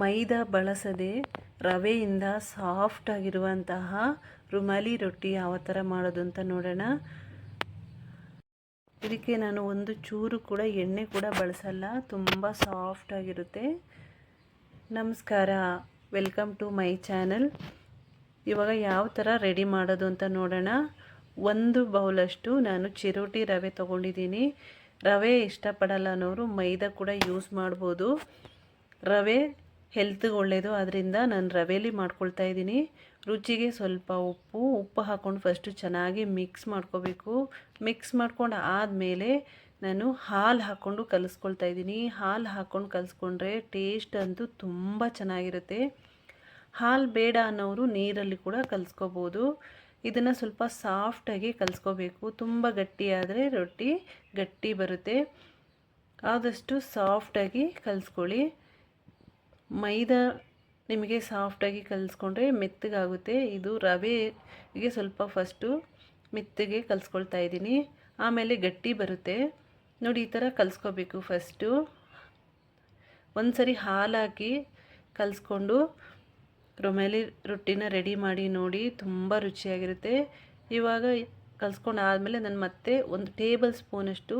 ಮೈದಾ ಬಳಸದೆ ರವೆಯಿಂದ ಸಾಫ್ಟ್ ಆಗಿರುವಂತಹ ರುಮಾಲಿ ರೊಟ್ಟಿ ಯಾವ ಥರ ಮಾಡೋದು ಅಂತ ನೋಡೋಣ. ಇದಕ್ಕೆ ನಾನು ಒಂದು ಚೂರು ಕೂಡ ಎಣ್ಣೆ ಕೂಡ ಬಳಸಲ್ಲ, ತುಂಬ ಸಾಫ್ಟ್ ಆಗಿರುತ್ತೆ. ನಮಸ್ಕಾರ, ವೆಲ್ಕಮ್ ಟು ಮೈ ಚಾನಲ್. ಇವಾಗ ಯಾವ ಥರ ರೆಡಿ ಮಾಡೋದು ಅಂತ ನೋಡೋಣ. ಒಂದು ಬೌಲಷ್ಟು ನಾನು ಚಿರೋಟಿ ರವೆ ತೊಗೊಂಡಿದ್ದೀನಿ. ರವೆ ಇಷ್ಟಪಡಲ್ಲ ಅನ್ನೋರು ಮೈದಾ ಕೂಡ ಯೂಸ್ ಮಾಡ್ಬೋದು. ರವೆ ಹೆಲ್ತ್ಗೆ ಒಳ್ಳೆಯದು ಅದರಿಂದ ನಾನು ರವೆಲಿ ಮಾಡ್ಕೊಳ್ತಾ ಇದ್ದೀನಿ. ರುಚಿಗೆ ಸ್ವಲ್ಪ ಉಪ್ಪು ಉಪ್ಪು ಹಾಕ್ಕೊಂಡು ಫಸ್ಟು ಚೆನ್ನಾಗಿ ಮಿಕ್ಸ್ ಮಾಡ್ಕೋಬೇಕು. ಮಿಕ್ಸ್ ಮಾಡ್ಕೊಂಡು ಆದಮೇಲೆ ನಾನು ಹಾಲು ಹಾಕ್ಕೊಂಡು ಕಲಿಸ್ಕೊಳ್ತಾ ಇದ್ದೀನಿ. ಹಾಲು ಹಾಕ್ಕೊಂಡು ಕಲಿಸ್ಕೊಂಡ್ರೆ ಟೇಸ್ಟ್ ಅಂತೂ ತುಂಬ ಚೆನ್ನಾಗಿರುತ್ತೆ. ಹಾಲು ಬೇಡ ಅನ್ನೋರು ನೀರಲ್ಲಿ ಕೂಡ ಕಲಿಸ್ಕೋಬೋದು. ಇದನ್ನು ಸ್ವಲ್ಪ ಸಾಫ್ಟಾಗಿ ಕಲಿಸ್ಕೋಬೇಕು. ತುಂಬ ಗಟ್ಟಿಯಾದರೆ ರೊಟ್ಟಿ ಗಟ್ಟಿ ಬರುತ್ತೆ. ಆದಷ್ಟು ಸಾಫ್ಟಾಗಿ ಕಲಿಸ್ಕೊಳ್ಳಿ. ಮೈದಾ ನಿಮಗೆ ಸಾಫ್ಟಾಗಿ ಕಲಿಸ್ಕೊಂಡ್ರೆ ಮೆತ್ತಗಾಗುತ್ತೆ. ಇದು ರವೆಗೆ ಸ್ವಲ್ಪ ಫಸ್ಟು ಮೆತ್ತಗೆ ಕಲಿಸ್ಕೊಳ್ತಾ ಇದ್ದೀನಿ. ಆಮೇಲೆ ಗಟ್ಟಿ ಬರುತ್ತೆ. ನೋಡಿ, ಈ ಥರ ಕಲಿಸ್ಕೋಬೇಕು ಫಸ್ಟು. ಒಂದು ಸರಿ ಹಾಲು ಹಾಕಿ ಕಲಿಸ್ಕೊಂಡು ರೊಮೇಲಿ ರೊಟ್ಟಿನ ರೆಡಿ ಮಾಡಿ ನೋಡಿ, ತುಂಬ ರುಚಿಯಾಗಿರುತ್ತೆ. ಇವಾಗ ಕಲಿಸ್ಕೊಂಡು ಆದಮೇಲೆ ನಾನು ಮತ್ತೆ ಒಂದು ಟೇಬಲ್ ಸ್ಪೂನಷ್ಟು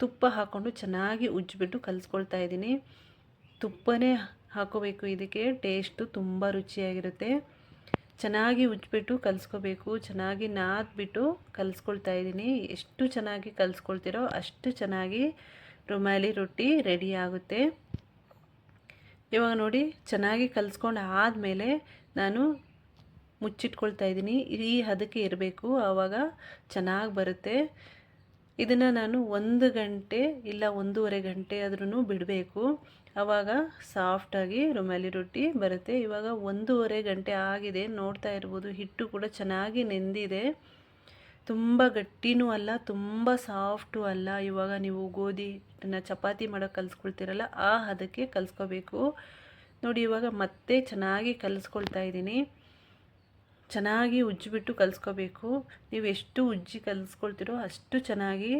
ತುಪ್ಪ ಹಾಕ್ಕೊಂಡು ಚೆನ್ನಾಗಿ ಉಜ್ಜಿಬಿಟ್ಟು ಕಲಿಸ್ಕೊಳ್ತಾ ಇದ್ದೀನಿ. ತುಪ್ಪನೇ ಹಾಕೋಬೇಕು. ಇದಕ್ಕೆ ಟೇಸ್ಟು ತುಂಬ ರುಚಿಯಾಗಿರುತ್ತೆ. ಚೆನ್ನಾಗಿ ಉಜ್ಜಿಬಿಟ್ಟು ಕಲಿಸ್ಕೋಬೇಕು. ಚೆನ್ನಾಗಿ ನಾದ್ಬಿಟ್ಟು ಕಲಿಸ್ಕೊಳ್ತಾ ಇದ್ದೀನಿ. ಎಷ್ಟು ಚೆನ್ನಾಗಿ ಕಲಿಸ್ಕೊಳ್ತೀರೋ ಅಷ್ಟು ಚೆನ್ನಾಗಿ ರುಮಾಲಿ ರೊಟ್ಟಿ ರೆಡಿ ಆಗುತ್ತೆ. ಇವಾಗ ನೋಡಿ, ಚೆನ್ನಾಗಿ ಕಲಿಸ್ಕೊಂಡು ಆದಮೇಲೆ ನಾನು ಮುಚ್ಚಿಟ್ಕೊಳ್ತಾ ಇದ್ದೀನಿ. ಈ ಹದಕ್ಕೆ ಇರಬೇಕು. ಆವಾಗ ಚೆನ್ನಾಗಿ ಬರುತ್ತೆ. ಇದನ್ನು ನಾನು ಒಂದು ಗಂಟೆ ಇಲ್ಲ ಒಂದೂವರೆ ಗಂಟೆ ಆದ್ರೂ ಬಿಡಬೇಕು. ಆವಾಗ ಸಾಫ್ಟಾಗಿ ರುಮಾಲಿ ರೊಟ್ಟಿ ಬರುತ್ತೆ. ಇವಾಗ ಒಂದೂವರೆ ಗಂಟೆ ಆಗಿದೆ. ನೋಡ್ತಾ ಇರ್ಬೋದು, ಹಿಟ್ಟು ಕೂಡ ಚೆನ್ನಾಗಿ ನೆಂದಿದೆ. ತುಂಬ ಗಟ್ಟಿನೂ ಅಲ್ಲ, ತುಂಬ ಸಾಫ್ಟು ಅಲ್ಲ. ಇವಾಗ ನೀವು ಗೋಧಿ ಹಿಟ್ಟನ್ನು ಚಪಾತಿ ಮಾಡೋಕ್ಕೆ ಕಲಿಸ್ಕೊಳ್ತೀರಲ್ಲ, ಆ ಹದಕ್ಕೆ ಕಲಿಸ್ಕೋಬೇಕು. ನೋಡಿ, ಇವಾಗ ಮತ್ತೆ ಚೆನ್ನಾಗಿ ಕಲಿಸ್ಕೊಳ್ತಾ ಇದ್ದೀನಿ. ಚೆನ್ನಾಗಿ ಉಜ್ಜಿಬಿಟ್ಟು ಕಲಿಸ್ಕೋಬೇಕು. ನೀವು ಎಷ್ಟು ಉಜ್ಜಿ ಕಲಿಸ್ಕೊಳ್ತೀರೋ ಅಷ್ಟು ಚೆನ್ನಾಗಿ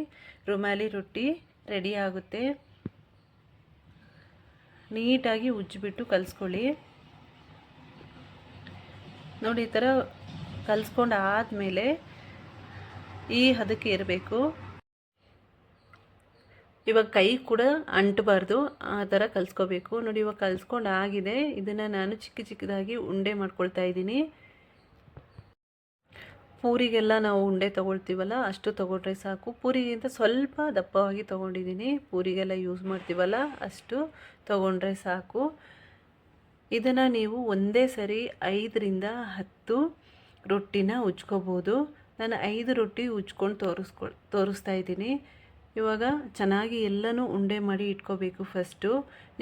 ರುಮಾಲಿ ರೊಟ್ಟಿ ರೆಡಿ ಆಗುತ್ತೆ. ನೀಟಾಗಿ ಉಜ್ಜಿಬಿಟ್ಟು ಕಲಿಸ್ಕೊಳ್ಳಿ. ನೋಡಿ, ಈ ಥರ ಕಲಿಸ್ಕೊಂಡು ಆದಮೇಲೆ ಈ ಹದಕ್ಕೆ ಇರಬೇಕು ಇವಾಗ ಕೈ ಕೂಡ ಅಂಟಬಾರ್ದು, ಆ ಥರ ಕಲಿಸ್ಕೋಬೇಕು. ನೋಡಿ, ಇವಾಗ ಕಲಿಸ್ಕೊಂಡು ಆಗಿದೆ ಇದನ್ನು ನಾನು ಚಿಕ್ಕ ಚಿಕ್ಕದಾಗಿ ಉಂಡೆ ಮಾಡ್ಕೊಳ್ತಾ ಇದ್ದೀನಿ. ಪೂರಿಗೆಲ್ಲ ನಾವು ಉಂಡೆ ತೊಗೊಳ್ತೀವಲ್ಲ, ಅಷ್ಟು ತೊಗೊಂಡ್ರೆ ಸಾಕು. ಪೂರಿಗಿಂತ ಸ್ವಲ್ಪ ದಪ್ಪವಾಗಿ ತೊಗೊಂಡಿದ್ದೀನಿ. ಪೂರಿಗೆಲ್ಲ ಯೂಸ್ ಮಾಡ್ತೀವಲ್ಲ, ಅಷ್ಟು ತೊಗೊಂಡ್ರೆ ಸಾಕು. ಇದನ್ನು ನೀವು ಒಂದೇ ಸರಿ ಐದರಿಂದ ಹತ್ತು ರೊಟ್ಟಿನ ಉಜ್ಕೋಬೋದು. ನಾನು ಐದು ರೊಟ್ಟಿ ಉಜ್ಕೊಂಡು ತೋರಿಸ್ಕೊ, ತೋರಿಸ್ತಾ ಇದ್ದೀನಿ. ಇವಾಗ ಚೆನ್ನಾಗಿ ಎಲ್ಲನೂ ಉಂಡೆ ಮಾಡಿ ಇಟ್ಕೋಬೇಕು ಫಸ್ಟು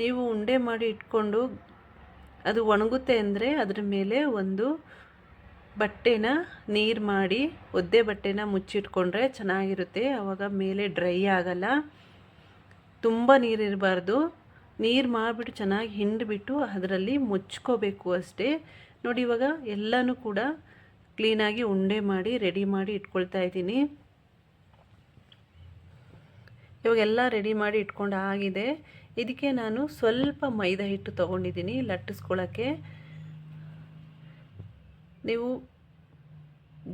ನೀವು ಉಂಡೆ ಮಾಡಿ ಇಟ್ಕೊಂಡು ಅದು ಒಣಗುತ್ತೆ ಅಂದರೆ ಅದ್ರ ಮೇಲೆ ಒಂದು ಬಟ್ಟೆನ ನೀರು ಮಾಡಿ ಒದ್ದೆ ಬಟ್ಟೆನ ಮುಚ್ಚಿಟ್ಕೊಂಡ್ರೆ ಚೆನ್ನಾಗಿರುತ್ತೆ. ಆವಾಗ ಮೇಲೆ ಡ್ರೈ ಆಗಲ್ಲ. ತುಂಬ ನೀರಿರಬಾರ್ದು ನೀರು ಮಾಡಿಬಿಟ್ಟು ಚೆನ್ನಾಗಿ ಹಿಂಡಿಬಿಟ್ಟು ಅದರಲ್ಲಿ ಮುಚ್ಕೋಬೇಕು ಅಷ್ಟೇ. ನೋಡಿ ಇವಾಗ ಎಲ್ಲನೂ ಕೂಡ ಕ್ಲೀನಾಗಿ ಉಂಡೆ ಮಾಡಿ ರೆಡಿ ಮಾಡಿ ಇಟ್ಕೊಳ್ತಾ ಇದ್ದೀನಿ. ಇವಾಗೆಲ್ಲ ರೆಡಿ ಮಾಡಿ ಇಟ್ಕೊಂಡು ಆಗಿದೆ. ಇದಕ್ಕೆ ನಾನು ಸ್ವಲ್ಪ ಮೈದಾ ಹಿಟ್ಟು ತೊಗೊಂಡಿದ್ದೀನಿ ಲಟ್ಟಿಸ್ಕೊಳ್ಳೋಕ್ಕೆ ನೀವು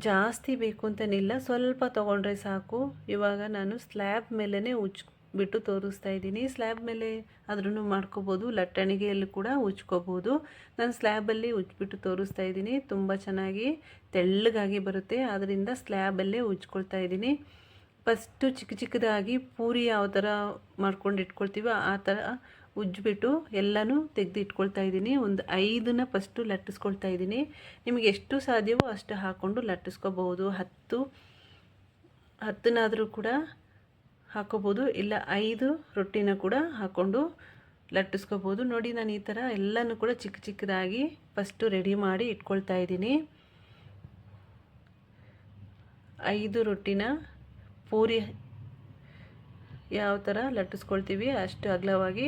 ಜಾಸ್ತಿ ಬೇಕು ಅಂತನಿಲ್ಲ ಸ್ವಲ್ಪ ತೊಗೊಂಡ್ರೆ ಸಾಕು. ಇವಾಗ ನಾನು ಸ್ಲ್ಯಾಬ್ ಮೇಲೇ ಉಚ್, ಬಿಟ್ಟು ತೋರಿಸ್ತಾ ಇದ್ದೀನಿ. ಸ್ಲ್ಯಾಬ್ ಮೇಲೆ ಅದ್ರೂ ಮಾಡ್ಕೋಬೋದು, ಲಟ್ಟಣಿಗೆಯಲ್ಲಿ ಕೂಡ ಉಜ್ಕೋಬೋದು ನಾನು ಸ್ಲ್ಯಾಬಲ್ಲಿ ಉಜ್ಬಿಟ್ಟು ತೋರಿಸ್ತಾ ಇದ್ದೀನಿ. ತುಂಬ ಚೆನ್ನಾಗಿ ತೆಳ್ಳಗಾಗಿ ಬರುತ್ತೆ. ಆದ್ದರಿಂದ ಸ್ಲ್ಯಾಬಲ್ಲೇ ಉಜ್ಕೊಳ್ತಾ ಇದ್ದೀನಿ. ಫಸ್ಟು ಚಿಕ್ಕ ಚಿಕ್ಕದಾಗಿ ಪೂರಿ ಯಾವ ಥರ ಮಾಡ್ಕೊಂಡು ಇಟ್ಕೊಳ್ತೀವೋ ಆ ಥರ ಉಜ್ಜಿಬಿಟ್ಟು ಎಲ್ಲನೂ ತೆಗೆದು ಇಟ್ಕೊಳ್ತಾ ಇದ್ದೀನಿ. ಒಂದು ಐದನ್ನ ಫಸ್ಟು ಲಟ್ಟಿಸ್ಕೊಳ್ತಾ ಇದ್ದೀನಿ. ನಿಮಗೆ ಎಷ್ಟು ಸಾಧ್ಯವೋ ಅಷ್ಟು ಹಾಕ್ಕೊಂಡು ಲಟ್ಟಿಸ್ಕೋಬಹುದು. ಹತ್ತು ಹತ್ತನಾದರೂ ಕೂಡ ಹಾಕೋಬೋದು ಇಲ್ಲ, ಐದು ರೊಟ್ಟಿನ ಕೂಡ ಹಾಕ್ಕೊಂಡು ಲಟ್ಟಿಸ್ಕೋಬೋದು ನೋಡಿ, ನಾನು ಈ ಥರ ಎಲ್ಲನೂ ಕೂಡ ಚಿಕ್ಕ ಚಿಕ್ಕದಾಗಿ ಫಸ್ಟು ರೆಡಿ ಮಾಡಿ ಇಟ್ಕೊಳ್ತಾ ಇದ್ದೀನಿ. ಐದು ರೊಟ್ಟಿನ ಪೂರಿ ಯಾವ ಥರ ಲಟ್ಟಿಸ್ಕೊಳ್ತೀವಿ ಅಷ್ಟು ಅಗಲವಾಗಿ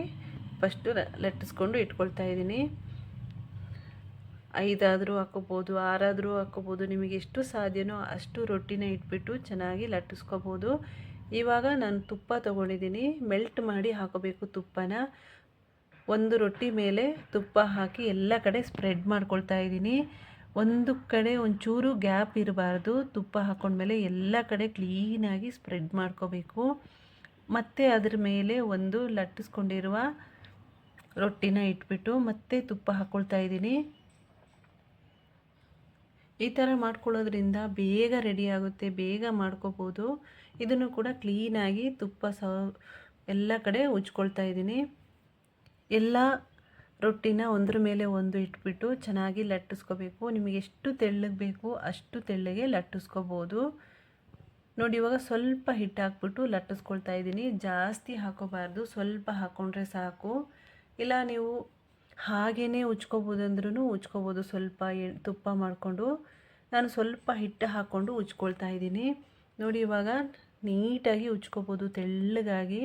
ಫಸ್ಟು ಲಟ್ಟಿಸ್ಕೊಂಡು ಇಟ್ಕೊಳ್ತಾ ಇದ್ದೀನಿ. ಐದಾದರೂ ಹಾಕೋಬೋದು ಆರಾದರೂ ಹಾಕೋಬೋದು ನಿಮಗೆ ಎಷ್ಟು ಸಾಧ್ಯನೋ ಅಷ್ಟು ರೊಟ್ಟಿನ ಇಟ್ಬಿಟ್ಟು ಚೆನ್ನಾಗಿ ಲಟ್ಟಿಸ್ಕೋಬೋದು. ಇವಾಗ ನಾನು ತುಪ್ಪ ತೊಗೊಂಡಿದ್ದೀನಿ. ಮೆಲ್ಟ್ ಮಾಡಿ ಹಾಕೋಬೇಕು ತುಪ್ಪನ. ಒಂದು ರೊಟ್ಟಿ ಮೇಲೆ ತುಪ್ಪ ಹಾಕಿ ಎಲ್ಲ ಕಡೆ ಸ್ಪ್ರೆಡ್ ಮಾಡ್ಕೊಳ್ತಾ ಇದ್ದೀನಿ. ಒಂದು ಕಡೆ ಒಂಚೂರು ಗ್ಯಾಪ್ ಇರಬಾರ್ದು. ತುಪ್ಪ ಹಾಕೊಂಡ್ಮೇಲೆ ಎಲ್ಲ ಕಡೆ ಕ್ಲೀನಾಗಿ ಸ್ಪ್ರೆಡ್ ಮಾಡ್ಕೋಬೇಕು. ಮತ್ತು ಅದ್ರ ಮೇಲೆ ಒಂದು ಲಟ್ಟಿಸ್ಕೊಂಡಿರುವ ರೊಟ್ಟಿನ ಇಟ್ಬಿಟ್ಟು ಮತ್ತೆ ತುಪ್ಪ ಹಾಕ್ಕೊಳ್ತಾ ಇದ್ದೀನಿ. ಈ ಥರ ಮಾಡ್ಕೊಳ್ಳೋದ್ರಿಂದ ಬೇಗ ರೆಡಿ ಆಗುತ್ತೆ, ಬೇಗ ಮಾಡ್ಕೋಬೋದು. ಇದನ್ನು ಕೂಡ ಕ್ಲೀನಾಗಿ ತುಪ್ಪ ಸ, ಎಲ್ಲ ಕಡೆ ಉಜ್ಕೊಳ್ತಾ ಇದ್ದೀನಿ. ಎಲ್ಲ ರೊಟ್ಟಿನ ಒಂದ್ರ ಮೇಲೆ ಒಂದು ಇಟ್ಬಿಟ್ಟು ಚೆನ್ನಾಗಿ ಲಟ್ಟಿಸ್ಕೋಬೇಕು. ನಿಮಗೆ ಎಷ್ಟು ತೆಳ್ಳಗೆ ಬೇಕು ಅಷ್ಟು ತೆಳ್ಳಗೆ ಲಟ್ಟಿಸ್ಕೋಬೋದು. ನೋಡಿ, ಇವಾಗ ಸ್ವಲ್ಪ ಹಿಟ್ಟು ಹಾಕ್ಬಿಟ್ಟು ಲಟ್ಟಿಸ್ಕೊಳ್ತಾ ಇದ್ದೀನಿ. ಜಾಸ್ತಿ ಹಾಕೋಬಾರ್ದು. ಸ್ವಲ್ಪ ಹಾಕ್ಕೊಂಡ್ರೆ ಸಾಕು. ಇಲ್ಲ ನೀವು ಹಾಗೇ ಉಜ್ಕೋಬೋದು ಅಂದ್ರೂ ಉಜ್ಕೋಬೋದು. ಸ್ವಲ್ಪ ತುಪ್ಪ ಮಾಡಿಕೊಂಡು ನಾನು ಸ್ವಲ್ಪ ಹಿಟ್ಟು ಹಾಕ್ಕೊಂಡು ಉಜ್ಕೊಳ್ತಾ ಇದ್ದೀನಿ. ನೋಡಿ ಇವಾಗ ನೀಟಾಗಿ ಉಜ್ಕೋಬೋದು, ತೆಳ್ಳಗಾಗಿ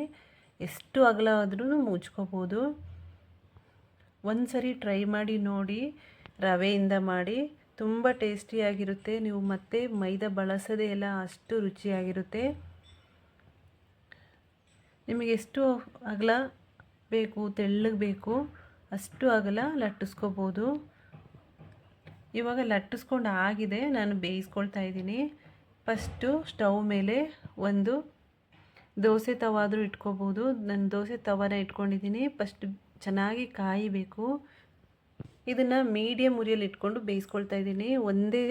ಎಷ್ಟು ಅಗಲ ಆದ್ರೂ ಉಜ್ಕೋಬೋದು. ಒಂದು ಸರಿ ಟ್ರೈ ಮಾಡಿ ನೋಡಿ, ರವೆಯಿಂದ ಮಾಡಿ. ತುಂಬ ಟೇಸ್ಟಿಯಾಗಿರುತ್ತೆ. ನೀವು ಮತ್ತೆ ಮೈದಾ ಬಳಸದೇ ಎಲ್ಲ ಅಷ್ಟು ರುಚಿಯಾಗಿರುತ್ತೆ. ನಿಮಗೆ ಎಷ್ಟು ಅಗಲ ಬೇಕು, ತೆಳ್ಳಗೆ ಬೇಕು, ಅಷ್ಟು ಅಗಲ ಲಟ್ಟಿಸ್ಕೋಬೋದು. ಇವಾಗ ಲಟ್ಟಿಸ್ಕೊಂಡು ಆಗಿದೆ, ನಾನು ಬೇಯಿಸ್ಕೊಳ್ತಾ ಇದ್ದೀನಿ. ಫಸ್ಟು ಸ್ಟವ್ ಮೇಲೆ ಒಂದು ದೋಸೆ ತವಾದರೂ ಇಟ್ಕೋಬೋದು. ನಾನು ದೋಸೆ ತವನ ಇಟ್ಕೊಂಡಿದ್ದೀನಿ. ಫಸ್ಟ್ ಚೆನ್ನಾಗಿ ಕಾಯಬೇಕು. ಇದನ್ನು ಮೀಡಿಯಮ್ ಉರಿಯಲ್ಲಿ ಇಟ್ಕೊಂಡು ಬೇಯಿಸ್ಕೊಳ್ತಾ ಇದ್ದೀನಿ. ಒಂದೇ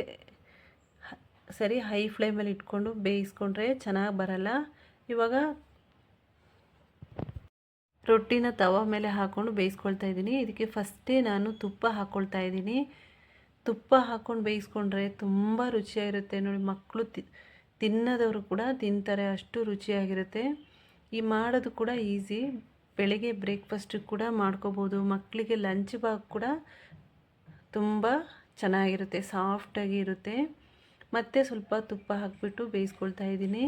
ಸರಿ, ಹೈ ಫ್ಲೇಮಲ್ಲಿ ಇಟ್ಕೊಂಡು ಬೇಯಿಸ್ಕೊಂಡ್ರೆ ಚೆನ್ನಾಗಿ ಬರಲ್ಲ. ಇವಾಗ ರೊಟ್ಟಿನ ತವ ಮೇಲೆ ಹಾಕ್ಕೊಂಡು ಬೇಯಿಸ್ಕೊಳ್ತಾ ಇದ್ದೀನಿ. ಇದಕ್ಕೆ ಫಸ್ಟೇ ನಾನು ತುಪ್ಪ ಹಾಕ್ಕೊಳ್ತಾ ಇದ್ದೀನಿ. ತುಪ್ಪ ಹಾಕ್ಕೊಂಡು ಬೇಯಿಸ್ಕೊಂಡ್ರೆ ತುಂಬ ರುಚಿಯಾಗಿರುತ್ತೆ. ನೋಡಿ ಮಕ್ಕಳು ತಿ, ತಿನ್ನೋದವರು ಕೂಡ ತಿಂತಾರೆ, ಅಷ್ಟು ರುಚಿಯಾಗಿರುತ್ತೆ. ಈ ಮಾಡೋದು ಕೂಡ ಈಸಿ. ಬೆಳಗ್ಗೆ ಬ್ರೇಕ್ಫಾಸ್ಟಿಗೆ ಕೂಡ ಮಾಡ್ಕೋಬೋದು. ಮಕ್ಕಳಿಗೆ ಲಂಚ್ ಬಾಗ್ ಕೂಡ ತುಂಬ ಚೆನ್ನಾಗಿರುತ್ತೆ, ಸಾಫ್ಟಾಗಿ ಇರುತ್ತೆ. ಮತ್ತು ಸ್ವಲ್ಪ ತುಪ್ಪ ಹಾಕಿಬಿಟ್ಟು ಬೇಯಿಸ್ಕೊಳ್ತಾ ಇದ್ದೀನಿ.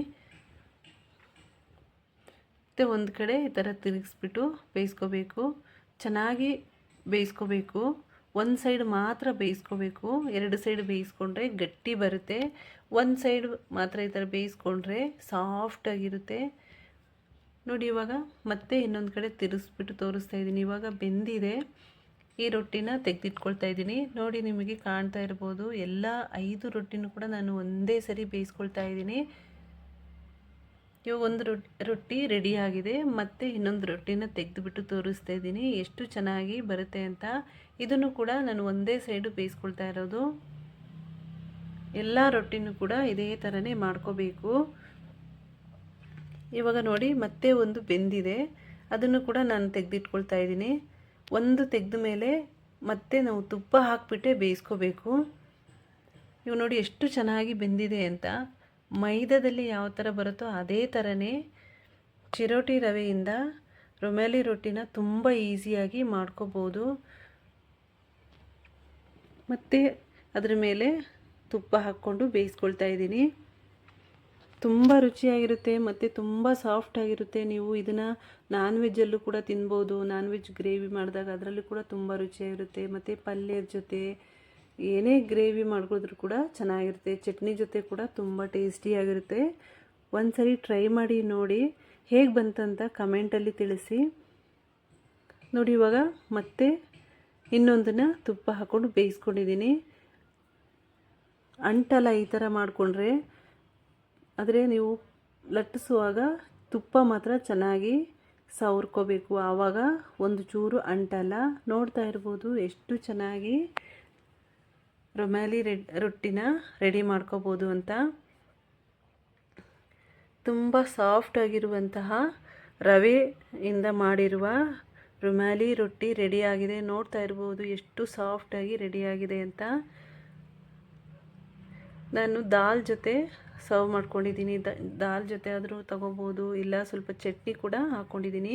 ಮತ್ತು ಒಂದು ಕಡೆ ಈ ಥರ ತಿರುಗಿಸ್ಬಿಟ್ಟು ಬೇಯಿಸ್ಕೋಬೇಕು. ಚೆನ್ನಾಗಿ ಬೇಯಿಸ್ಕೋಬೇಕು. ಒಂದು ಸೈಡ್ ಮಾತ್ರ ಬೇಯಿಸ್ಕೋಬೇಕು. ಎರಡು ಸೈಡ್ ಬೇಯಿಸ್ಕೊಂಡ್ರೆ ಗಟ್ಟಿ ಬರುತ್ತೆ. ಒಂದು ಸೈಡ್ ಮಾತ್ರ ಈ ಥರ ಬೇಯಿಸ್ಕೊಂಡ್ರೆ ಸಾಫ್ಟಾಗಿರುತ್ತೆ ನೋಡಿ ಇವಾಗ ಮತ್ತೆ ಇನ್ನೊಂದು ಕಡೆ ತಿರುಗಿಸ್ಬಿಟ್ಟು ತೋರಿಸ್ತಾ ಇದ್ದೀನಿ. ಇವಾಗ ಬೆಂದಿದೆ. ಈ ರೊಟ್ಟಿನ ತೆಗೆದಿಟ್ಕೊಳ್ತಾ ಇದ್ದೀನಿ. ನೋಡಿ ನಿಮಗೆ ಕಾಣ್ತಾ ಇರ್ಬೋದು. ಎಲ್ಲ ಐದು ರೊಟ್ಟಿನೂ ಕೂಡ ನಾನು ಒಂದೇ ಸರಿ ಬೇಯಿಸ್ಕೊಳ್ತಾ ಇದ್ದೀನಿ. ಇವಾಗ ಒಂದು ರೊಟ್ಟಿ ರೊಟ್ಟಿ ರೆಡಿಯಾಗಿದೆ ಮತ್ತು ಇನ್ನೊಂದು ರೊಟ್ಟಿನ ತೆಗೆದುಬಿಟ್ಟು ತೋರಿಸ್ತಾ ಇದ್ದೀನಿ. ಎಷ್ಟು ಚೆನ್ನಾಗಿ ಬರುತ್ತೆ ಅಂತ. ಇದನ್ನು ಕೂಡ ನಾನು ಒಂದೇ ಸೈಡು ಬೇಯಿಸ್ಕೊಳ್ತಾ ಇರೋದು. ಎಲ್ಲ ರೊಟ್ಟಿನೂ ಕೂಡ ಇದೇ ಥರನೇ ಮಾಡ್ಕೋಬೇಕು. ಇವಾಗ ನೋಡಿ, ಮತ್ತೆ ಒಂದು ಬೆಂದಿದೆ. ಅದನ್ನು ಕೂಡ ನಾನು ತೆಗೆದಿಟ್ಕೊಳ್ತಾ ಇದ್ದೀನಿ. ಒಂದು ತೆಗೆದ ಮೇಲೆ ಮತ್ತೆ ನಾವು ತುಪ್ಪ ಹಾಕಿಬಿಟ್ಟೆ ಬೇಯಿಸ್ಕೋಬೇಕು. ಇವು ನೋಡಿ, ಎಷ್ಟು ಚೆನ್ನಾಗಿ ಬೆಂದಿದೆ ಅಂತ. ಮೈದಾದಲ್ಲಿ ಯಾವ ಥರ ಬರುತ್ತೋ ಅದೇ ಥರನೇ ಚಿರೋಟಿ ರವೆಯಿಂದ ರೊಮ್ಯಾಲಿ ರೊಟ್ಟಿನ ತುಂಬ ಈಸಿಯಾಗಿ ಮಾಡ್ಕೋಬೋದು. ಮತ್ತು ಅದರ ಮೇಲೆ ತುಪ್ಪ ಹಾಕ್ಕೊಂಡು ಬೇಯಿಸ್ಕೊಳ್ತಾ ಇದ್ದೀನಿ. ತುಂಬ ರುಚಿಯಾಗಿರುತ್ತೆ ಮತ್ತು ತುಂಬ ಸಾಫ್ಟಾಗಿರುತ್ತೆ ನೀವು ಇದನ್ನು ನಾನ್ ವೆಜ್ಜಲ್ಲೂ ಕೂಡ ತಿನ್ಬೋದು. ನಾನ್ ವೆಜ್ ಗ್ರೇವಿ ಮಾಡಿದಾಗ ಅದರಲ್ಲೂ ಕೂಡ ತುಂಬ ರುಚಿಯಾಗಿರುತ್ತೆ. ಮತ್ತು ಪಲ್ಯದ ಜೊತೆ ಏನೇ ಗ್ರೇವಿ ಮಾಡ್ಕೊಳಿದ್ರು ಕೂಡ ಚೆನ್ನಾಗಿರುತ್ತೆ. ಚಟ್ನಿ ಜೊತೆ ಕೂಡ ತುಂಬ ಟೇಸ್ಟಿಯಾಗಿರುತ್ತೆ ಒಂದು ಸರಿ ಟ್ರೈ ಮಾಡಿ ನೋಡಿ ಹೇಗೆ ಬಂತಂತ ಕಮೆಂಟಲ್ಲಿ ತಿಳಿಸಿ. ನೋಡಿ ಇವಾಗ ಮತ್ತೆ ಇನ್ನೊಂದನ್ನು ತುಪ್ಪ ಹಾಕ್ಕೊಂಡು ಬೇಯಿಸ್ಕೊಂಡಿದ್ದೀನಿ. ಅಂಟಲ್ಲ ಈ ಥರ ಮಾಡಿಕೊಂಡ್ರೆ ಆದರೆ ನೀವು ಲಟ್ಟಿಸುವಾಗ ತುಪ್ಪ ಮಾತ್ರ ಚೆನ್ನಾಗಿ ಸವರ್ಕೋಬೇಕು. ಆವಾಗ ಒಂದು ಚೂರು ಅಂಟಲ್ಲ ನೋಡ್ತಾ ಇರ್ಬೋದು. ಎಷ್ಟು ಚೆನ್ನಾಗಿ ರೊಮ್ಯಾಲಿ ರೆಡ್, ರೊಟ್ಟಿನ ರೆಡಿ ಮಾಡ್ಕೋಬೋದು ಅಂತ. ತುಂಬ ಸಾಫ್ಟಾಗಿರುವಂತಹ ರವೆಯಿಂದ ಮಾಡಿರುವ ರುಮಾಲಿ ರೊಟ್ಟಿ ರೆಡಿಯಾಗಿದೆ ನೋಡ್ತಾ ಇರ್ಬೋದು ಎಷ್ಟು ಸಾಫ್ಟಾಗಿ ರೆಡಿಯಾಗಿದೆ ಅಂತ. ನಾನು ದಾಲ್ ಜೊತೆ ಸರ್ವ್ ಮಾಡ್ಕೊಂಡಿದ್ದೀನಿ. ದಾಲ್ ಜೊತೆ ಆದರೂ ತಗೋಬೋದು, ಇಲ್ಲ ಸ್ವಲ್ಪ ಚಟ್ನಿ ಕೂಡ ಹಾಕ್ಕೊಂಡಿದ್ದೀನಿ